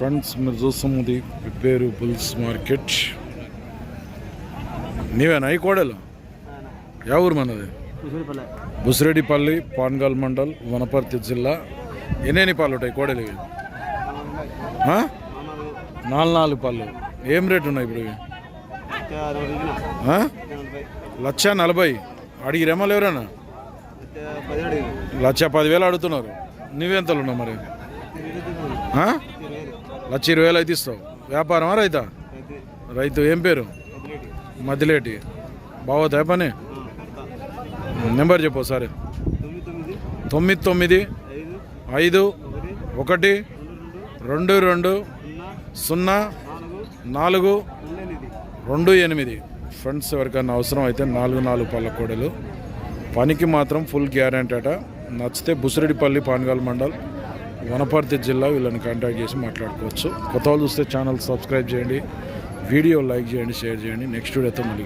Friends మీరు చూస్తున్నది పేరు బుల్స్ మార్కెట్. నీవేనా ఈ కోడలు? యా ఊరు మనది? బుసిరెడ్డిపల్లి పాన్గల్ మండల్ వనపర్తి జిల్లా. ఎన్నెన్ని పాలు ఉంటాయి కోడలు ఇవి? నాలుగు నాలుగు పళ్ళు. ఏం రేట్ ఉన్నాయి ఇప్పుడు ఇవి? లక్ష నలభై. అడిగిరేమో లేవరేనా పదిహేడు లక్ష పదివేలు అడుగుతున్నారు. నువ్వెంతలు ఉన్నావు మరి? లక్ష ఇరవై వేలు అయితే ఇస్తావు. వ్యాపారమా రైతా? రైతు ఏం పేరు? మదిలేటి బాగోతాయి పని? నెంబర్ చెప్పు సరే తొమ్మిది తొమ్మిది ఐదు ఒకటి రెండు రెండు సున్నా నాలుగు రెండు ఎనిమిది. ఫ్రెండ్స్ ఎవరికైనా అవసరం అయితే నాలుగు నాలుగు పళ్ళ పనికి మాత్రం ఫుల్ గ్యారంటీ అట. నచ్చితే బుసిరెడ్డిపల్లి పానగాల్ మండల్ వనపర్తి జిల్లా వీళ్ళని కాంటాక్ట్ చేసి మాట్లాడుకోవచ్చు. కొత్త వాళ్ళు చూస్తే ఛానల్ సబ్స్క్రైబ్ చేయండి. వీడియో లైక్ చేయండి షేర్ చేయండి. నెక్స్ట్ వీడియోతో మళ్ళీ